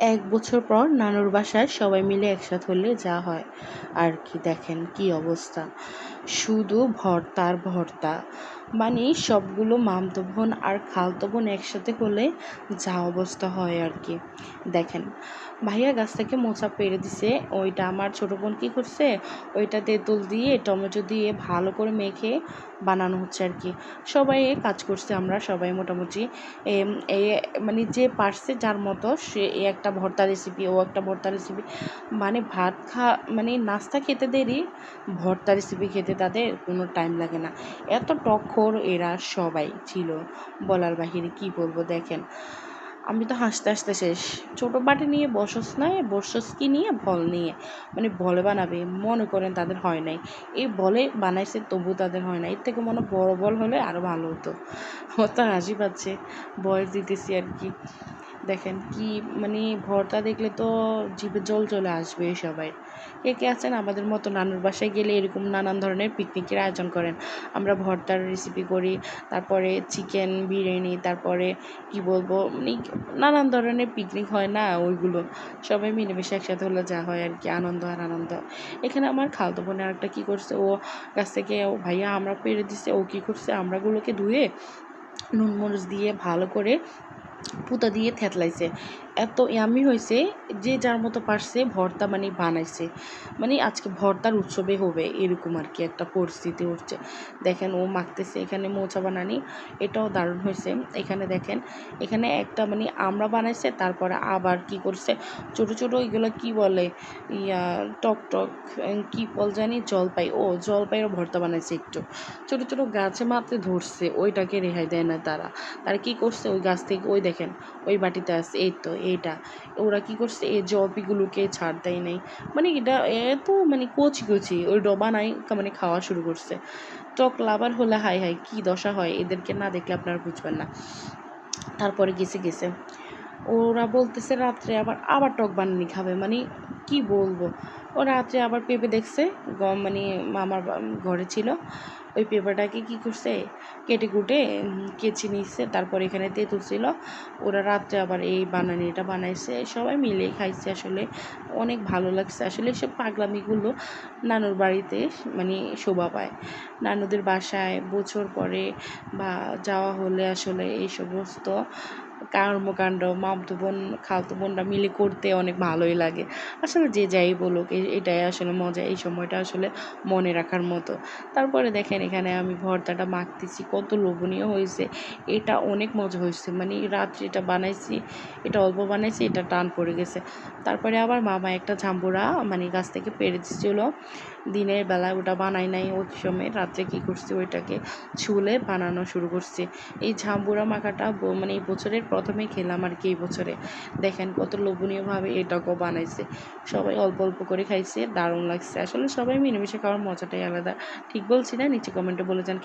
এক বছর পর নানুর বাসায় সবাই মিলে একসাথে হলে যা হয়। আর কি দেখেন, কি অবস্থা। শুধু ভর্তার ভর্তা। মানে সবগুলো মামতো বোন আর খালতো বোন একসাথে হলে যা অবস্থা হয় আর কি। দেখেন, ভাইয়া গাছ থেকে মোচা পেরে দিছে, ওইটা আমার ছোটো বোন কী করছে, ওইটা তেঁতুল দিয়ে, টমেটো দিয়ে ভালো করে মেখে বানানো হচ্ছে আর কি। সবাই কাজ করছে আমরা সবাই মোটামুটি। মানে যে পারছে যার মতো, সে একটা ভর্তা রেসিপি ও একটা ভর্তা রেসিপি মানে ভাত খা মানে নাস্তা খেতে দেরি, ভর্তা রেসিপি খেতে তাদের কোনো টাইম লাগে না। এত টক্ষর এরা সবাই ছিল। বলার বাহিরে কি বলব দেখেন। আমি তো হাসতে হাসতে শেষ। ছোটো বাটি নিয়ে, বসস নাই বসস কি নিয়ে, বল নিয়ে। মানে বলে বানাবে, মনে করেন তাদের হয় নাই। এই বলে বানাইছে তবু তাদের হয় না এর থেকে মনে বড় বল হলে আরও ভালো হতো। আমার তো হাসি পাচ্ছে। বয়স দিতেছি আর কি। দেখেন কি মানে ভর্তা দেখলে তো জিভে জল চলে আসবে সবাই। কে কে আছেন? আমাদের মতো নানুর বাসায় গেলে এরকম নানান ধরনের পিকনিকের আয়োজন করেন। আমরা ভর্তার রেসিপি করি, তারপরে চিকেন বিরিয়ানি, তারপরে কি বলব মানে নানান ধরনের পিকনিক হয় না ওইগুলো। সবাই মিলেমিশে একসাথে হলে যা হয় আর কি, আনন্দ আর আনন্দ। এখানে আমার খালতো বোনের আরেকটা কী করছে, ও কাছ থেকে, ও ভাইয়া আমরা পেরে দিছে, ও কী করছে, আমরাগুলোকে ধুয়ে নুন মরিচ দিয়ে ভালো করে পুঁতা দিয়ে থেতলাইছে। এত ইয়ামি হয়েছে যে যার মতো পারছে ভর্তা মানে বানাইছে। মানে আজকে ভর্তার উৎসবে হবে, এরকম আর কি একটা পরিস্থিতি উঠছে। দেখেন ও মাখতেছে, এখানে মোচা বানানি, এটাও দারুণ হয়েছে। এখানে দেখেন, এখানে একটা মানে আমরা বানাইছে, তারপরে আবার কি করছে, ছোট ছোট এগুলো কি বলে, ইয়া, টক টক কি বল জানি, জলপাই। ও জলপাইয়ের ভর্তা বানাইছে একটু। ছোট ছোট গাছে মাত্রে ধরছে, ওইটাকে রেহাই দেয় না তারা। তারা কি করছে, ওই গাছ থেকে, ওই দেখেন, ওই বাটিতে আছে, এই তো এইটা ওরা কি করছে, এই জলপিগুলোকে ছাড় দেয় নাই। মানে এটা এত মানে কচি কচি ওই ডবা নাই মানে খাওয়া শুরু করছে। টক লাভার হলে হাই হাই, কি দশা হয়, এদেরকে না দেখলে আপনারা বুঝবেন না। তারপরে গেছে গেছে। ওরা বলতেছে রাত্রে আবার আবার টক বানানি খাবে মানে কি বলব? ও রাত্রে আবার পেঁপে দেখছে। গম মানে মামার ঘরে ছিল। ওই পেঁপেটাকে কী করছে? কেটে কুটে কেচে নিচ্ছে তারপর এখানে তেঁতুল ছিল। ওরা রাত্রে আবার এই বানানিটা বানাইছে। সবাই মিলে খাইছে আসলে। অনেক ভালো লাগছে। আসলে সব পাগলামিগুলো নানুর বাড়িতে মানে শোভা পায়। নানুদের বাসায় বছর পরে বা যাওয়া হলে আসলে এই সমস্ত কর্মকাণ্ড, মামতো বোন, খালতো বোনরা মিলে করতে অনেক ভালোই লাগে। আসলে যে যাই বলুক এটাই আসলে মজা, এই সময়টা আসলে মনে রাখার মতো। তারপরে দেখেন এখানে আমি ভর্তাটা মাখতেছি, কত লোভনীয় হয়েছে। এটা অনেক মজা হয়েছে মানে রাত্রে এটা বানাইছি, এটা অল্প বানাইছি, এটা টান পড়ে গেছে। তারপরে আবার মামা একটা ঝাম্বুরা মানে গাছ থেকে পেরে দিচ্ছিল দিনের বেলায় ওটা বানাই নাই, ওই সময় রাত্রে কী করছি, ওইটাকে ছুলে বানানো শুরু করছি। এই ঝাম্বুরা মাখাটা মানে এই বছরের প্রথমে খেলাম আর কি এই বছরে। দেখেন কত লোভনীয়ভাবে এটাকেও বানাইছে। সবাই অল্প অল্প করে খাইছে, দারুণ লাগছে। আসলে সবাই মিলেমিশে খাওয়ার মজাটাই আলাদা। ঠিক বলছি না? নিচে কমেন্টে বলে যান